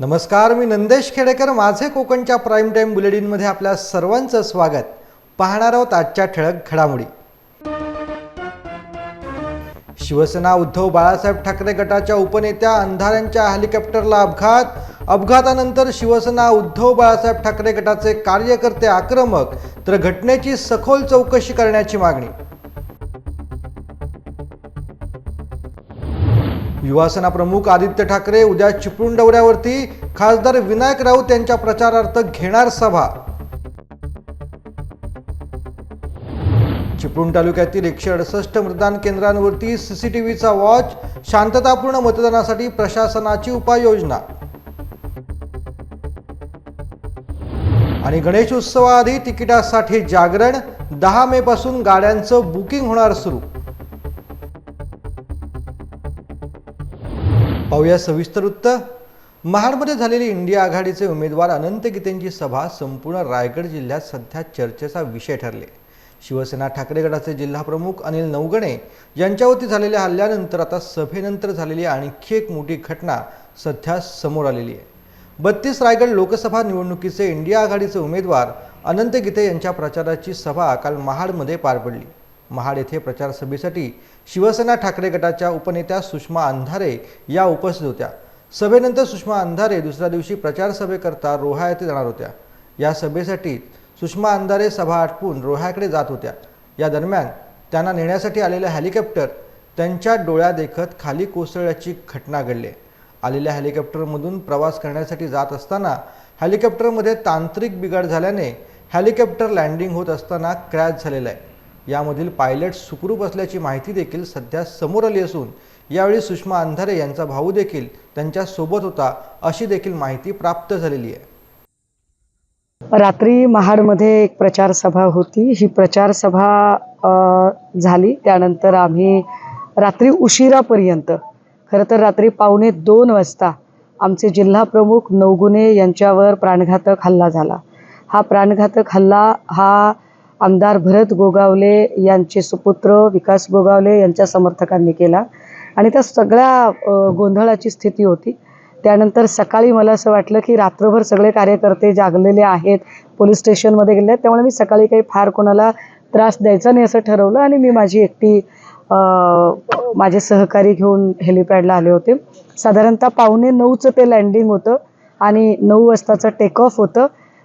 नमस्कार मी नंदेश खेडेकर. माझे कोकणच्या प्राईम टाईम बुलेटिनमध्ये आपल्या सर्वांचं स्वागत. पाहणार आहोत आजच्या ठळक घडामोडी. शिवसेना उद्धव बाळासाहेब ठाकरे गटाच्या उपनेत्या अंधाऱ्यांच्या हेलिकॉप्टरला अपघात. अपघातानंतर शिवसेना उद्धव बाळासाहेब ठाकरे गटाचे कार्यकर्ते आक्रमक तर घटनेची सखोल चौकशी करण्याची मागणी. युवासेना प्रमुख आदित्य ठाकरे उद्या चिपळूण दौऱ्यावरती खासदार विनायक राऊत यांच्या प्रचारार्थ घेणार सभा. चिपळूण तालुक्यातील एकशे अडसष्ट मतदान केंद्रांवरती सीसीटीव्हीचा वॉच शांततापूर्ण मतदानासाठी प्रशासनाची उपाययोजना. आणि गणेश उत्सवाआधी तिकिटासाठी जागरण दहा मे पासून गाड्यांचं बुकिंग होणार सुरू. पाहूया सविस्तर वृत्त महाडमध्ये झालेली इंडिया आघाडीचे उमेदवार अनंत गीतेंची सभा संपूर्ण रायगड जिल्ह्यात सध्या चर्चेचा विषय ठरले. शिवसेना ठाकरे गटाचे जिल्हाप्रमुख अनिल नवगणे यांच्यावरती झालेल्या हल्ल्यानंतर आता सभेनंतर झालेली आणखी एक मोठी घटना सध्या समोर आलेली आहे. बत्तीस रायगड लोकसभा निवडणुकीचे इंडिया आघाडीचे उमेदवार अनंत गीते यांच्या प्रचाराची सभा काल महाडमध्ये पार पडली. महाड येथे प्रचार सभेसाठी शिवसेना ठाकरे गटाच्या उपनेत्या सुषमा अंधारे या उपस्थित होत्या. सभेनंतर सुषमा अंधारे दुसऱ्या दिवशी प्रचार सभेकरता रोहा येथे जाणार होत्या. या सभेसाठी सुषमा अंधारे सभा आटपून रोह्याकडे जात होत्या. या दरम्यान त्यांना नेण्यासाठी आलेल्या हेलिकॉप्टर त्यांच्या डोळ्यादेखत खाली कोसळल्याची घटना घडली. आलेल्या हेलिकॉप्टरमधून प्रवास करण्यासाठी जात असताना हेलिकॉप्टरमध्ये तांत्रिक बिघाड झाल्याने हेलिकॉप्टर लँडिंग होत असताना क्रॅश झालेला आहे. यामधील पायलट सुखरूप असल्याची माहिती देखील सध्या समोर आली असून यावेळी सुषमा अंधारे यांचा भाऊ देखील त्यांच्यासोबत होता अशी देखील माहिती प्राप्त झालेली आहे. रात्री महाडमध्ये एक प्रचार सभा होती. ही प्रचार सभा झाली. त्यानंतर आम्ही रात्री उशिरापर्यंत खरं तर रात्री पावणे दोन वाजता आमचे जिल्हा प्रमुख नवगुणे यांच्यावर प्राणघातक हल्ला झाला. हा प्राणघातक हल्ला हा आमदार भरत गोगावले यांचे सुपुत्र विकास गोगावले यांच्या समर्थकांनी केला. आणि त्या सगळ्या गोंधळाची स्थिती होती. त्यानंतर सकाळी मला असं वाटलं की रात्रभर सगळे कार्यकर्ते जागलेले आहेत पोलीस स्टेशनमध्ये गेले आहेत. त्यामुळे मी सकाळी काही फार कोणाला त्रास द्यायचा नाही असं ठरवलं आणि मी माझी एकटी माझे सहकारी घेऊन हेलिपॅडला आले होते. साधारणतः पावणे नऊचं ते लँडिंग होतं आणि नऊ वाजताचं टेक ऑफ होतं.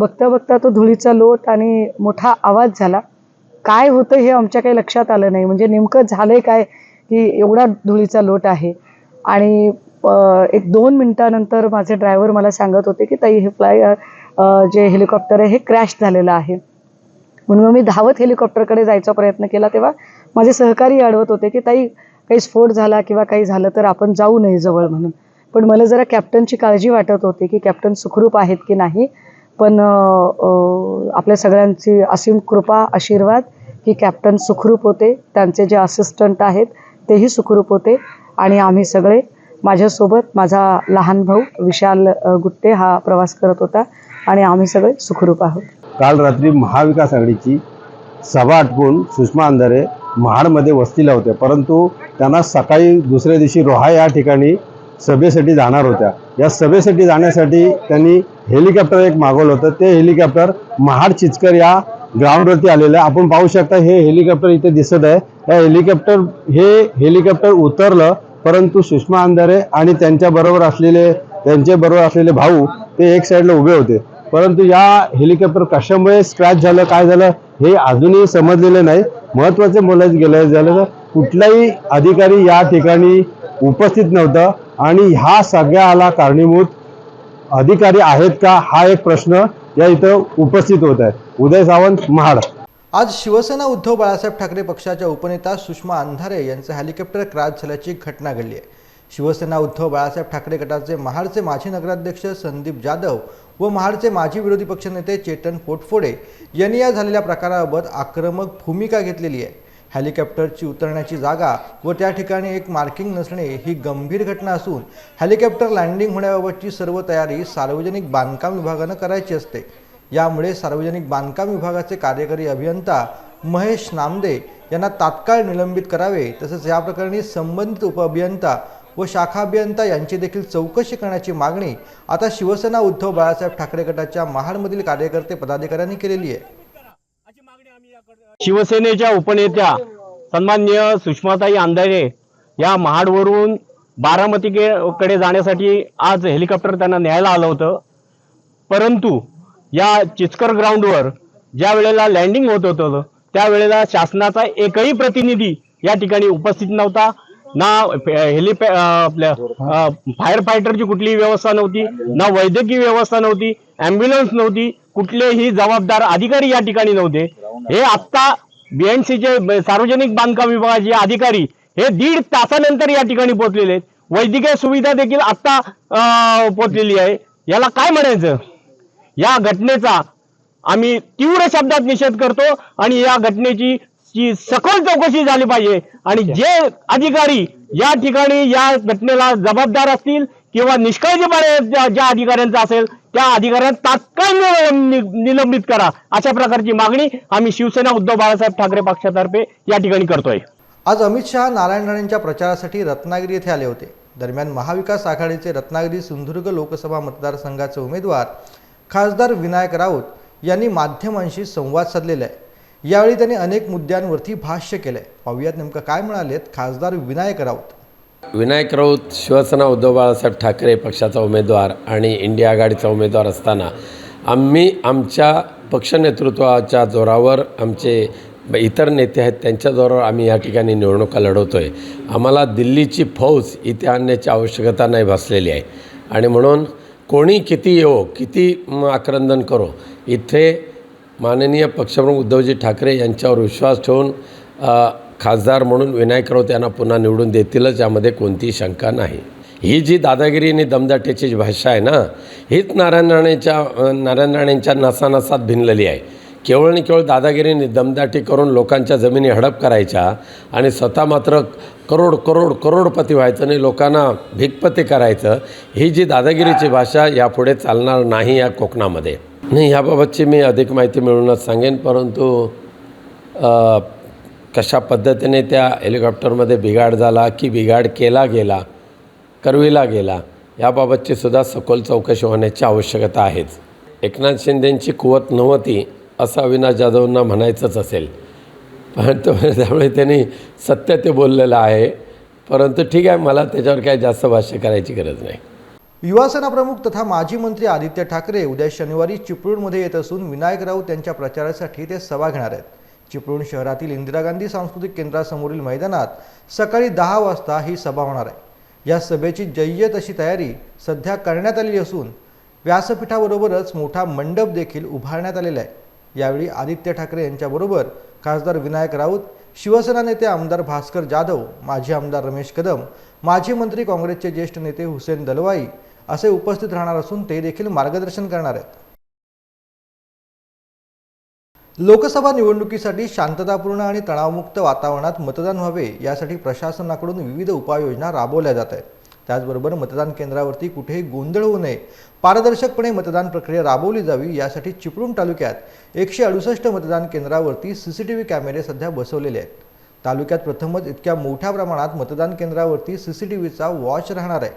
बघता बघता तो धुळीचा लोट आणि मोठा आवाज झाला. काय होतं हे आमच्या काही लक्षात आलं नाही. म्हणजे नेमकं झालंय काय की एवढा धुळीचा लोट आहे. आणि एक दोन मिनिटानंतर माझे ड्रायव्हर मला सांगत होते की ताई हे फ्लाय जे हेलिकॉप्टर आहे हे क्रॅश झालेलं आहे. म्हणून मग मी धावत हेलिकॉप्टरकडे जायचा प्रयत्न केला तेव्हा माझे सहकारी अडवत होते की ताई काही स्फोट झाला किंवा काही झालं तर आपण जाऊ नये जवळ म्हणून. पण मला जरा कॅप्टनची काळजी वाटत होती की कॅप्टन सुखरूप आहेत की नाही? पण आपल्या सगळ्यांची असीम कृपा आशीर्वाद की कॅप्टन सुखरूप होते. त्यांचे जे असिस्टंट आहेत तेही सुखरूप होते. आणि आम्ही सगळे माझ्यासोबत माझा लहान भाऊ विशाल गुट्टे हा प्रवास करत होता. आणि आम्ही सगळे सुखरूप आहोत. काल रात्री महाविकास आघाडीची सभा आटपून सुषमा अंधारे महाडमध्ये वस्तीला होते. परंतु त्यांना सकाळी दुसऱ्या दिवशी रोहा या ठिकाणी सभेसाठी जाणार होत्या. या सभेसाठी जाण्यासाठी त्यांनी हेलिकॉप्टर एक मागवलं होतं. ते हेलिकॉप्टर महाड चिचकर या ग्राउंडवरती आलेलं आहे. आपण पाहू शकता हे हेलिकॉप्टर इथे दिसत आहे. या हेलिकॉप्टर हे हेलिकॉप्टर उतरलं परंतु सुषमा अंधारे आणि त्यांच्याबरोबर असलेले त्यांचे बरोबर असलेले भाऊ ते एक साईडला उभे होते. परंतु या हेलिकॉप्टर कशामुळे स्क्रॅच झालं काय झालं हे अजूनही समजलेलं नाही. महत्त्वाचे बोलायचं गेलं झालं तर कुठलाही अधिकारी या ठिकाणी उपस्थित नव्हतं. आणि ह्या सगळ्याला कारणीभूत अधिकारी आहेत का? हा एक प्रश्न या इथं उपस्थित होत आहे. उदय सावंत महाड. आज शिवसेना उद्धव बाळासाहेब ठाकरे पक्षाच्या उपनेता सुषमा अंधारे यांचं हेलिकॉप्टर क्रॅश झाल्याची घटना घडली आहे. शिवसेना उद्धव बाळासाहेब ठाकरे गटाचे महाडचे माजी नगराध्यक्ष संदीप जाधव व महाडचे माजी विरोधी पक्षनेते चेतन पोटफोडे यांनी या झालेल्या प्रकाराबाबत आक्रमक भूमिका घेतलेली आहे. हेलिकॉप्टरची उतरण्याची जागा व त्या ठिकाणी एक मार्किंग नसणे ही गंभीर घटना असून हेलिकॉप्टर लँडिंग होण्याबाबतची सर्व तयारी सार्वजनिक बांधकाम विभागानं करायची असते. यामुळे सार्वजनिक बांधकाम विभागाचे कार्यकारी अभियंता महेश नामदे यांना तात्काळ निलंबित करावे तसेच या प्रकरणी संबंधित उपअभियंता व शाखा अभियंता यांची देखील चौकशी करण्याची मागणी आता शिवसेना उद्धव बाळासाहेब ठाकरे गटाच्या महाडमधील कार्यकर्ते पदाधिकाऱ्यांनी केलेली आहे. शिवसेनेच्या उपनेत्या सन्मान्य सुषमाताई आंधळे या महाडवरून बारामतीकडे जाण्यासाठी आज हेलिकॉप्टर त्यांना न्यायला आलं होतं. परंतु या चिचकर ग्राउंडवर ज्या वेळेला लँडिंग होत होतं त्यावेळेला शासनाचा एकही प्रतिनिधी या ठिकाणी उपस्थित नव्हता. ना हेलिपॅ आपल्या फायर फायटरची कुठलीही व्यवस्था नव्हती ना वैद्यकीय व्यवस्था नव्हती ॲम्ब्युलन्स नव्हती कुठलेही जबाबदार अधिकारी या ठिकाणी नव्हते. हे आत्ता बीएनसीचे सार्वजनिक बांधकाम विभागाचे अधिकारी हे दीड तासानंतर या ठिकाणी पोहोचलेले आहेत. वैद्यकीय सुविधा देखील आत्ता अं, पोहोचलेली आहे. याला काय म्हणायचं? या घटनेचा आम्ही तीव्र शब्दात निषेध करतो आणि या घटनेची सखोल चौकशी झाली पाहिजे. आणि जे अधिकारी या ठिकाणी या घटनेला जबाबदार असतील किंवा निष्काळजीपणे ज्या ज्या अधिकाऱ्यांचा असेल त्या अधिकाऱ्यांना तात्काळ नि- निलंबित करा. अशा प्रकारची मागणी आम्ही शिवसेना उद्धव बाळासाहेब ठाकरे पक्षातर्फे या ठिकाणी करतोय. आज अमित शहा नारायण राणेंच्या प्रचारासाठी रत्नागिरी येथे आले होते. दरम्यान महाविकास आघाडीचे रत्नागिरी सिंधुदुर्ग लोकसभा मतदारसंघाचे उमेदवार खासदार विनायक राऊत यांनी माध्यमांशी संवाद साधलेला आहे. यावेळी त्यांनी अनेक मुद्द्यांवरती भाष्य केलंय. पाहूयात नेमकं काय म्हणालेत खासदार विनायक राऊत. विनायक राऊत शिवसेना उद्धव बाळासाहेब ठाकरे पक्षाचा उमेदवार आणि इंडिया आघाडीचा उमेदवार असताना आम्ही आमच्या पक्ष नेतृत्वाच्या जोरावर आमचे इतर नेते आहेत त्यांच्या जोरावर आम्ही या ठिकाणी निवडणुका लढवतो आहे आम्हाला दिल्लीची फौज इथे आणण्याची आवश्यकता नाही भासलेली आहे. आणि म्हणून कोणी किती येवो किती आक्रंदन करो इथे माननीय पक्षप्रमुख उद्धवजी ठाकरे यांच्यावर विश्वास ठेवून खासदार म्हणून विनायक राऊत यांना पुन्हा निवडून देतीलच यामध्ये कोणतीही शंका नाही. ही जी दादागिरी आणि दमदाटीची जी भाषा आहे ना हीच नारायण राणेच्या नारायण राणेंच्या नसानसात भिनलेली आहे. केवळ आणि केवळ दादागिरीने दमदाटी करून लोकांच्या जमिनी हडप करायच्या आणि स्वतः मात्र करोड करोड करोडपती व्हायचं आणि लोकांना भिकपती करायचं ही जी दादागिरीची भाषा यापुढे चालणार नाही या कोकणामध्ये. नाही याबाबतची मी अधिक माहिती मिळूनच सांगेन परंतु कशा पद्धतीने त्या हेलिकॉप्टरमध्ये बिघाड झाला की बिघाड केला गेला करविला गेला याबाबतची सुद्धा सखोल चौकशी होण्याची आवश्यकता आहेच. एकनाथ शिंदेंची कुवत नव्हती असं अविनाश जाधवना म्हणायचंच असेल. परंतु त्यामुळे त्यांनी सत्य ते बोललेलं आहे. परंतु ठीक आहे मला त्याच्यावर काही जास्त भाष्य करायची गरज नाही. युवासेना प्रमुख तथा माजी मंत्री आदित्य ठाकरे उद्या शनिवारी चिपळूणमध्ये येत असून विनायक राऊत यांच्या प्रचारासाठी ते सभा घेणार आहेत. चिपळूण शहरातील इंदिरा गांधी सांस्कृतिक केंद्रासमोरील मैदानात सकाळी दहा वाजता ही सभा होणार आहे. या सभेची जय्य तशी तयारी सध्या करण्यात आलेली असून व्यासपीठाबरोबरच मोठा मंडप देखील उभारण्यात आलेला आहे. यावेळी आदित्य ठाकरे यांच्याबरोबर खासदार विनायक राऊत शिवसेना नेते आमदार भास्कर जाधव माजी आमदार रमेश कदम माजी मंत्री काँग्रेसचे ज्येष्ठ नेते हुसेन दलवाई असे उपस्थित राहणार असून ते देखील मार्गदर्शन करणार आहेत. लोकसभा निवडणुकीसाठी शांततापूर्ण आणि तणावमुक्त वातावरणात मतदान व्हावे यासाठी प्रशासनाकडून विविध उपाययोजना राबवल्या जात आहेत. त्याचबरोबर मतदान केंद्रावरती कुठेही गोंधळ होऊ नये पारदर्शकपणे मतदान प्रक्रिया राबवली जावी यासाठी चिपळूण तालुक्यात एकशे अडुसष्ट मतदान केंद्रावरती सी सी टी व्ही कॅमेरे सध्या बसवलेले आहेत. तालुक्यात प्रथमच इतक्या मोठ्या प्रमाणात मतदान केंद्रावरती सी सी टी व्हीचा वॉच राहणार आहे.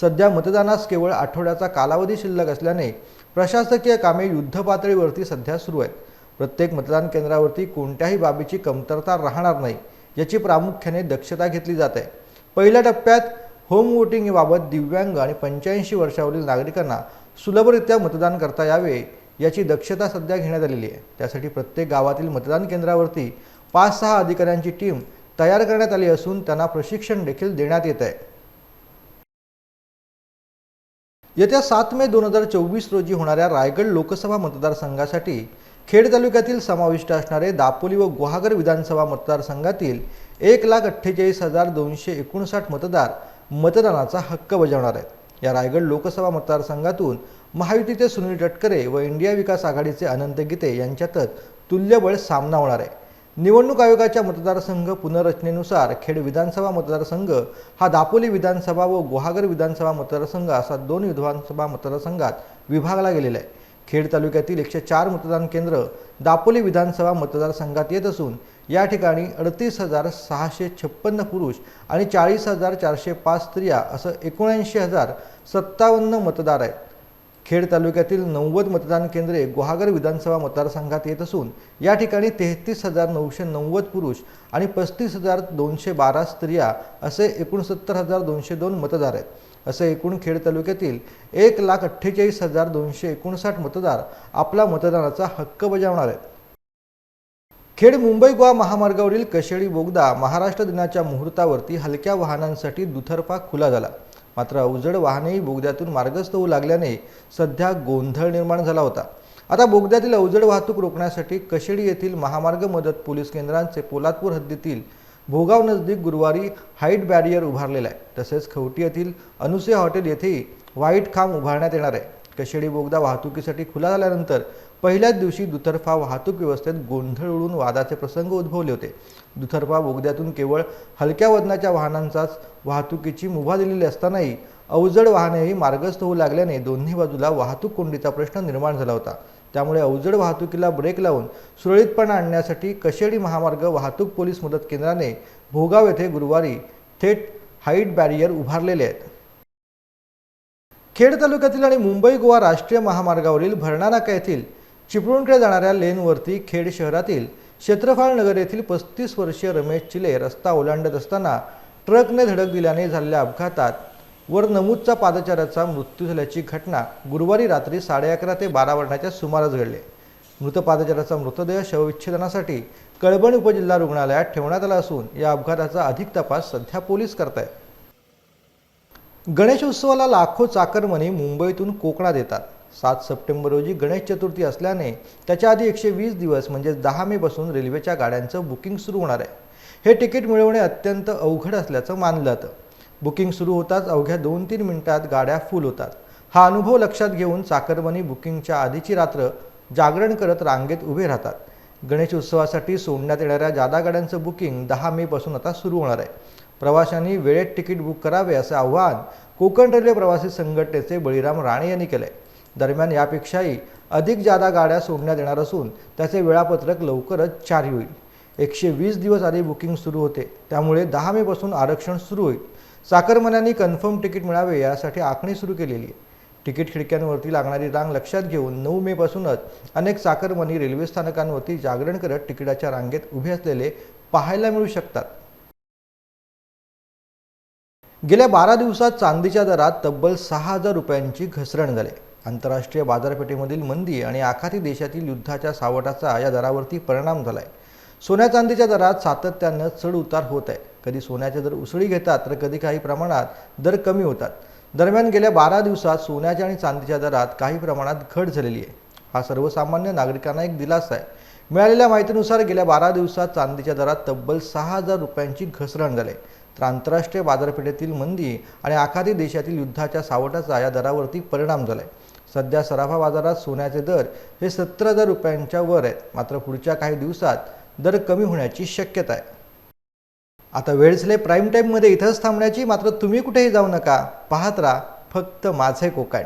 सध्या मतदानास केवळ आठवड्याचा कालावधी शिल्लक असल्याने प्रशासकीय कामे युद्धपातळीवरती सध्या सुरू आहेत. प्रत्येक मतदान केंद्रावरती कोणत्याही बाबीची कमतरता राहणार नाही याची प्रामुख्याने दक्षता घेतली जात. आहे पहिल्या टप्प्यात होम वोटिंगबाबत दिव्यांग आणि पंच्याऐंशी वर्षावरील नागरिकांना सुलभरित्या मतदान करता यावे याची दक्षता सध्या घेण्यात आलेली आहे. त्यासाठी प्रत्येक गावातील मतदान केंद्रावरती पाच सहा अधिकाऱ्यांची टीम तयार करण्यात आली असून त्यांना प्रशिक्षण देखील देण्यात येत आहे. येत्या सात मे दोन हजार चोवीस रोजी होणाऱ्या रायगड लोकसभा मतदारसंघासाठी खेड तालुक्यातील समाविष्ट असणारे दापोली व गुहागर विधानसभा मतदारसंघातील एक लाख अठ्ठेचाळीस हजार दोनशे एकोणसाठ मतदार मतदानाचा हक्क बजावणार आहेत. या रायगड लोकसभा मतदारसंघातून महायुतीचे सुनील तटकरे व इंडिया विकास आघाडीचे अनंत गीते यांच्यातच तुल्यबळ सामना होणार आहे. निवडणूक आयोगाच्या मतदारसंघ पुनर्रचनेनुसार खेड विधानसभा मतदारसंघ हा दापोली विधानसभा व गुहागर विधानसभा मतदारसंघ असा दोन विधानसभा मतदारसंघात विभागला गेलेला आहे. खेड तालुक्यातील एकशे चार मतदान केंद्र दापोली विधानसभा मतदारसंघात येत असून या ठिकाणी अडतीस हजार सहाशे छप्पन्न पुरुष आणि चाळीस हजार चारशे पाच स्त्रिया असं एकोणऐंशी हजार सत्तावन्न मतदार आहेत. खेड तालुक्यातील नव्वद मतदान केंद्रे गुहागर विधानसभा मतदारसंघात येत असून या ठिकाणी तेहतीस हजार नऊशे नव्वद पुरुष आणि पस्तीस हजार दोनशे बारा स्त्रिया असे एकोणसत्तर हजार दोनशे दोन मतदार आहेत. असं एकूण खेड तालुक्यातील एक लाख अठ्ठेचाळीस हजार दोनशे एकोणसाठ मतदार आपला मतदानाचा हक्क बजावणार आहेत. खेड मुंबई गोवा महामार्गावरील कशेळी बोगदा महाराष्ट्र दिनाच्या मुहूर्तावरती हलक्या वाहनांसाठी दुथरफा खुला झाला. मात्र अवजड वाहनेही बोगद्यातून मार्गस्थ होऊ लागल्याने सध्या गोंधळ निर्माण झाला होता. आता बोगद्यातील अवजड वाहतूक रोखण्यासाठी कशेडी येथील महामार्ग मदत पोलीस केंद्रांचे पोलादपूर हद्दीतील भोगाव नजदीक गुरुवारी हाईट बॅरियर उभारलेला आहे. तसेच खवटी येथील अनुसे हॉटेल येथेही व्हाईट खांब उभारण्यात येणार आहे. कशेडी बोगदा वाहतुकीसाठी खुला झाल्यानंतर पहिल्याच दिवशी दुतर्फा वाहतूक व्यवस्थेत गोंधळ उडून वादाचे प्रसंग उद्भवले होते. दुतर्फा बोगद्यातून केवळ हलक्या वजनाच्या वाहनांचाच वाहतुकीची मुभा दिलेली असतानाही अवजड वाहनेही मार्गस्थ होऊ लागल्याने दोन्ही बाजूला वाहतूक कोंडीचा प्रश्न निर्माण झाला होता. त्यामुळे अवजड वाहतुकीला ब्रेक लावून सुरळीतपणा आणण्यासाठी कशेडी महामार्ग वाहतूक पोलीस मदत केंद्राने भोगाव येथे गुरुवारी थेट हाईट बॅरियर उभारलेले आहेत. खेड तालुक्यातील आणि मुंबई गोवा राष्ट्रीय महामार्गावरील भरणानाका येथील चिपळूणकडे जाणाऱ्या लेनवरती खेड शहरातील क्षेत्रफाळ नगर येथील पस्तीस वर्षीय रमेश चिले रस्ता ओलांडत असताना ट्रकने धडक दिल्याने झालेल्या अपघातात वर नमूदचा पादचाऱ्याचा मृत्यू झाल्याची घटना गुरुवारी रात्री साडे अकरा ते बारा वाजण्याच्या सुमारास घडले. मृत पादचाऱ्याचा मृतदेह शवविच्छेदनासाठी कळबण उपजिल्हा रुग्णालयात ठेवण्यात आला असून या अपघाताचा अधिक तपास सध्या पोलीस करतायत. गणेश उत्सवाला लाखो चाकरमणी मुंबईतून कोकणात येतात. सात सप्टेंबर रोजी गणेश चतुर्थी असल्याने त्याच्या आधी एकशे वीस दिवस म्हणजे दहा मे पासून रेल्वेच्या गाड्यांचं बुकिंग सुरू होणार आहे. हे तिकीट मिळवणे अत्यंत अवघड असल्याचं मानलं जातं. बुकिंग सुरू होताच अवघ्या दोन तीन मिनिटात गाड्या फुल होतात. हा अनुभव लक्षात घेऊन चाकरमणी बुकिंगच्या आधीची रात्र जागरण करत रांगेत उभे राहतात. गणेश उत्सवासाठी सोडण्यात येणाऱ्या जादा गाड्यांचं बुकिंग दहा मेपासून आता सुरू होणार आहे. प्रवाशांनी वेळेत तिकीट बुक करावे असं आवाहन कोकण रेल्वे प्रवासी संघटनेचे बळीराम राणे यांनी केलंय. दरम्यान यापेक्षाही अधिक जादा गाड्या सोडण्यात येणार असून त्याचे वेळापत्रक लवकरच जारी होईल. एकशे वीस दिवस आधी बुकिंग सुरू होते. त्यामुळे दहा मेपासून आरक्षण सुरू होईल. चाकरमान्यांनी कन्फर्म तिकीट मिळावे यासाठी आखणी सुरू केलेली आहे. तिकीट खिडक्यांवरती लागणारी रांग लक्षात घेऊन नऊ मेपासूनच अनेक चाकरमणी रेल्वे स्थानकांवरती जागरण करत तिकिटाच्या रांगेत उभे असलेले पाहायला मिळू शकतात. गेल्या बारा दिवसात चांदीच्या दरात तब्बल सहा हजार रुपयांची घसरण झाली. आंतरराष्ट्रीय बाजारपेठेमधील मंदी आणि आखाती देशातील युद्धाच्या सावटाचा या दरावरती परिणाम झालाय. सोन्या चांदीच्या दरात सातत्यानं चढ उतार होत आहे. कधी सोन्याचे दर उसळी घेतात तर कधी काही प्रमाणात दर कमी होतात. दरम्यान गेल्या बारा दिवसात सोन्याच्या आणि चांदीच्या दरात काही प्रमाणात घट झालेली आहे. हा सर्वसामान्य नागरिकांना एक दिलासा आहे. मिळालेल्या माहितीनुसार गेल्या बारा दिवसात चांदीच्या दरात तब्बल सहा हजार रुपयांची घसरण झाली. तर आंतरराष्ट्रीय बाजारपेठेतील मंदी आणि आखाती देशातील युद्धाच्या सावटाचा या दरावरती परिणाम झालाय. सध्या सराफा बाजारात सोन्याचे दर हे सत्तर हजार रुपयांच्या वर आहेत. मात्र पुढच्या काही दिवसात दर कमी होण्याची शक्यता आहे. आता वेळसले प्राईम टाईममध्ये इथंच थांबण्याची मात्र तुम्ही कुठेही जाऊ नका. पाहत राहा फक्त माझे कोकण.